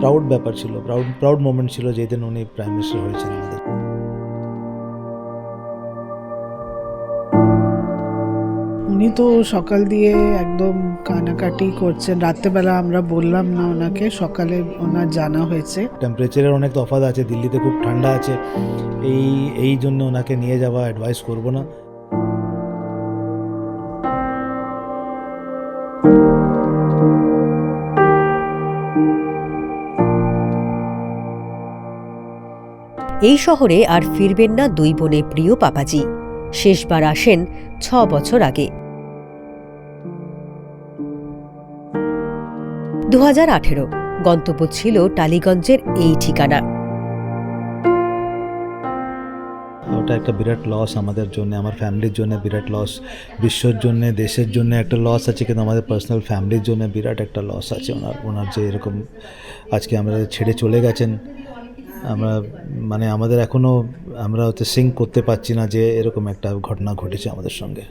Proud ব্যাপার ছিল proud proud moment ছিল যেদিন উনি প্রাইম মিনিস্টার হয়েছেন আমাদের। উনি তো সকাল দিয়ে একদম কানাকাটি করছেন। রাত্রেবেলা আমরা বললাম না ওনাকে সকালে ওনার জানা হয়েছে। টেম্পারেচারের অনেক তফাৎ আছে দিল্লিতে খুব ঠান্ডা আছে। এই এই জন্য ওনাকে নিয়ে যাওয়া অ্যাডভাইস করব না। এই শহরে আর ফিরবেন না দুই বোনে প্রিয় পাপাজি। শেষবার আসেন ছ বছর আগে। দু হাজার আঠেরো, গন্তব্য ছিল টালিগঞ্জের এই ঠিকানা। ওটা একটা বিরাট লস আমাদের জন্য, আমার ফ্যামিলির জন্য বিরাট লস বিশ্বর জন্য, দেশের জন্য একটা লস আছে, কিন্তু আমাদের পার্সোনাল ফ্যামিলির জন্য বিরাট একটা লস আছে ওনার ওনার যে এরকম আজকে আমরা ছেড়ে চলে গেছেন। আমরা মানে আমাদের এখনও আমরা হচ্ছে সিঙ্ক করতে পারছি না যে এরকম একটা ঘটনা ঘটেছে আমাদের সঙ্গে।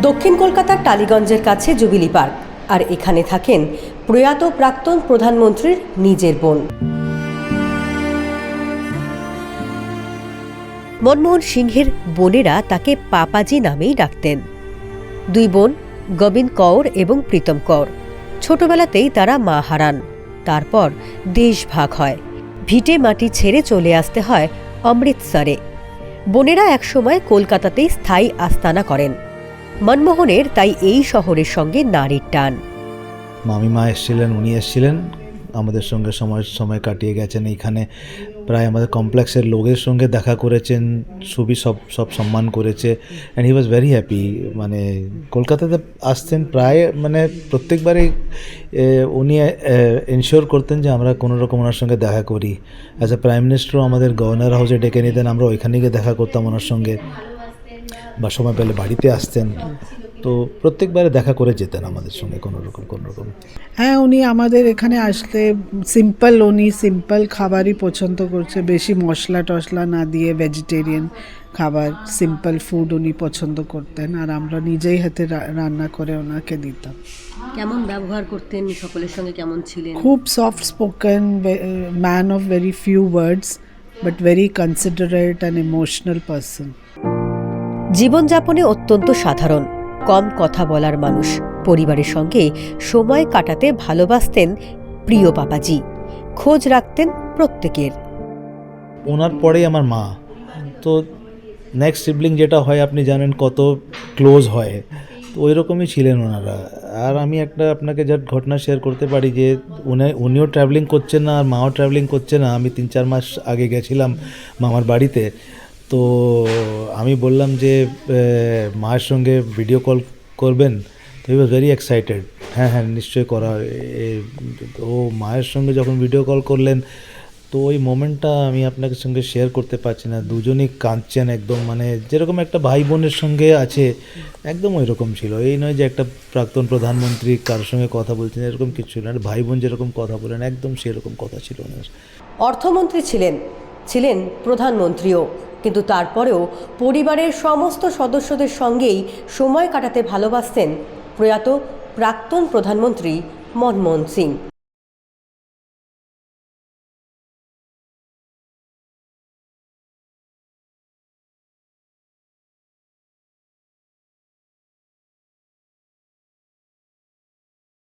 দক্ষিণ কলকাতার টালিগঞ্জের কাছে জুবিলি পার্ক, আর এখানে থাকেন প্রয়াত প্রাক্তন প্রধানমন্ত্রীর নিজের বোন। মনমোহন সিংহের বোনেরা তাকে পাপাজি নামেই ডাকতেন। দুই বোন গোবিন্দ কৌর এবং প্রীতম কৌর ছোটবেলাতেই তারা মা হারান, তারপর দেশ ভাগ হয়। ভিটে মাটি ছেড়ে চলে আসতে হয় অমৃতসরে। বোনেরা একসময় কলকাতাতেই স্থায়ী আস্তানা করেন। মনমোহনের তাই এই শহরের সঙ্গে নারীর টান। মামিমা এসেছিলেন, উনি এসেছিলেন। আমাদের সঙ্গে সময় সময় কাটিয়ে গেছেন। এইখানে প্রায় আমাদের কমপ্লেক্সের লোকের সঙ্গে দেখা করেছেন, সুবি সব সব সম্মান করেছে and he was very happy মানে কলকাতাতে আসতেন প্রায় মানে প্রত্যেকবারই উনি এনশিওর করতেন যে আমরা কোনো রকম ওনার সঙ্গে দেখা করি। অ্যাজ এ প্রাইম মিনিস্টারও আমাদের গভর্নর হাউসে ডেকে নিতেন, আমরা ওইখানে গিয়ে দেখা করতাম ওনার সঙ্গে। বা সময় পেলে বাড়িতে আসতেন। তো প্রত্যেকবারে দেখা করে যেতেন আমাদের সঙ্গে কোনো রকম কোনো রকম। হ্যাঁ উনি আমাদের এখানে আসলে সিম্পল উনি সিম্পল খাবারই পছন্দ করছে। বেশি মশলা টশলা না দিয়ে ভেজিটেরিয়ান খাবার সিম্পল ফুড উনি পছন্দ করতেন। আর আমরা নিজেই হাতে রান্না করে ওনাকে দিতাম। কেমন ব্যবহার করতেন? সকলের সঙ্গে কেমন ছিলেন? খুব soft spoken man of very few words but very considerate and emotional person জীবনযাপনে অত্যন্ত সাধারণ। কম কথা বলার মানুষ। পরিবারের সঙ্গে সময় কাটাতে ভালোবাসতেন প্রিয় পাপাজি খোঁজ রাখতেন প্রত্যেকের। ওনার পরেই আমার মা। তো নেক্সট সিবলিং যেটা হয়, আপনি জানেন কত ক্লোজ হয়। তো ওই রকমই ছিলেন ওনারা। আর আমি একটা আপনাকে যা ঘটনা শেয়ার করতে পারি যে, উনি, উনিও ট্রাভেলিং করছেন না, আর মাও ট্রাভেলিং করছে না। আমি তিন, চার মাস আগে গেছিলাম মামার বাড়িতে। তো আমি বললাম যে মায়ের সঙ্গে ভিডিও কল করবেন? তো ই ওয়াজ ভেরি এক্সাইটেড হ্যাঁ হ্যাঁ নিশ্চয়ই করা ও মায়ের সঙ্গে যখন ভিডিও কল করলেন, তো ওই মোমেন্টটা আমি আপনাকে সঙ্গে শেয়ার করতে পারছি না। দুজনই কাঁদছেন একদম মানে যেরকম একটা ভাই বোনের সঙ্গে আছে, একদম ওই রকম ছিল। এই নয় যে একটা প্রাক্তন প্রধানমন্ত্রী কারোর সঙ্গে কথা বলছেন, এরকম কিছু ছিল না। ভাই বোন যেরকম কথা বলেন, একদম সেরকম কথা ছিল না। অর্থমন্ত্রী ছিলেন ছিলেন প্রধানমন্ত্রীও। কিন্তু তারপরেও পরিবারের সমস্ত সদস্যদের সঙ্গেই সময় কাটাতে ভালোবাসতেন প্রয়াত প্রাক্তন প্রধানমন্ত্রী মনমোহন সিং।